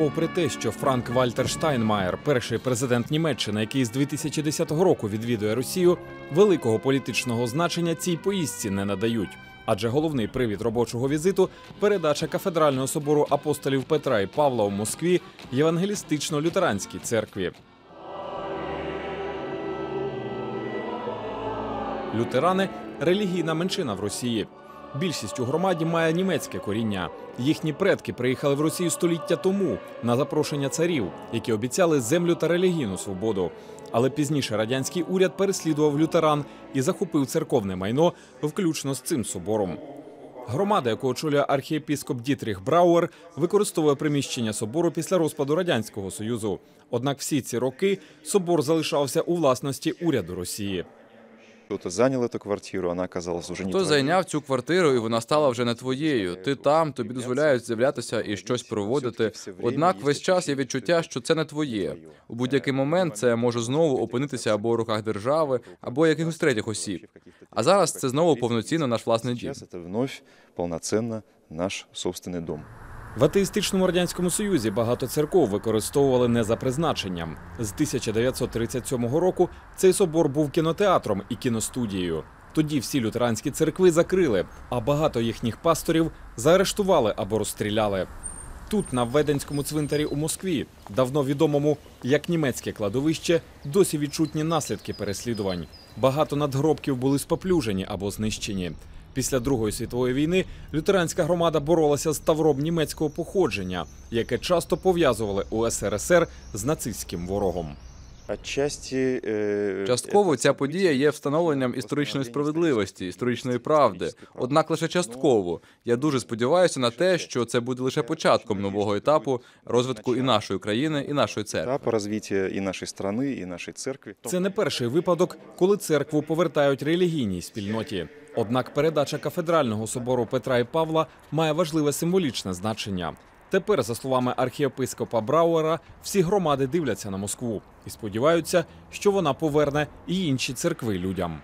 попри те, що Франк Вальтер Штайнмаєр, перший президент Німеччини, який з 2010 року відвідує Росію, великого політичного значення цій поїздці не надають. Адже головний привід робочого візиту передача кафедрального собору апостолів Петра і Павла у Москві євангелістично-лютеранській церкві. Лютерани релігійна меншина в Росії. Більшість у громаді має німецьке коріння. Їхні предки приїхали в Росію століття тому на запрошення царів, які обіцяли землю та релігійну свободу. Але пізніше радянський уряд переслідував лютеран і захопив церковне майно, включно з цим собором. Громада, яку очолює архієпіскоп Дітріх Брауер, використовує приміщення собору після розпаду радянського союзу. Однак всі ці роки собор залишався у власності уряду Росії. Кто-то занял эту квартиру, она оказалась уже не Хто твоей. зайняв цю квартиру, і вона стала вже не твоєю. Ти там, тобі дозволяють з'являтися і щось проводити. Однак весь час є відчуття, що це не твоє. У будь-який момент це може знову опинитися або у руках держави, або якихось третіх осіб. А зараз це знову повноцінно наш власний дім. Сейчас это вновь полноценно наш собственный дом. В атеїстичному радянському союзі багато церков використовували не за призначенням. З 1937 року цей собор був кінотеатром і кіностудією. Тоді всі лютеранські церкви закрили, а багато їхніх пасторів заарештували або розстріляли. Тут, на Веденському цвинтарі у Москві, давно відомому як німецьке кладовище, досі відчутні наслідки переслідувань. Багато надгробків були споплюжені або знищені. Після Другої світової війни лютеранська громада боролася з тавром німецького походження, яке часто пов'язували у СРСР з нацистським ворогом. Отчасти, э, Частково это ця подія є событие встановленням было історичної восстановление справедливості, історичної правди. исторической правды. Однак лише частково. Я дуже сподіваюся на те, що це буде лише початком нового етапу розвитку і нашої країни, і нашої церкви. Этапа развития и нашей страны, и нашей церкви. Це не перший випадок, коли церкву повертають релігійній спільноті. Однак передача кафедрального собору Петра і Павла має важливе символічне значення. Тепер, за словами архієпископа Брауера, всі громади дивляться на Москву і сподіваються, що вона поверне і інші церкви людям.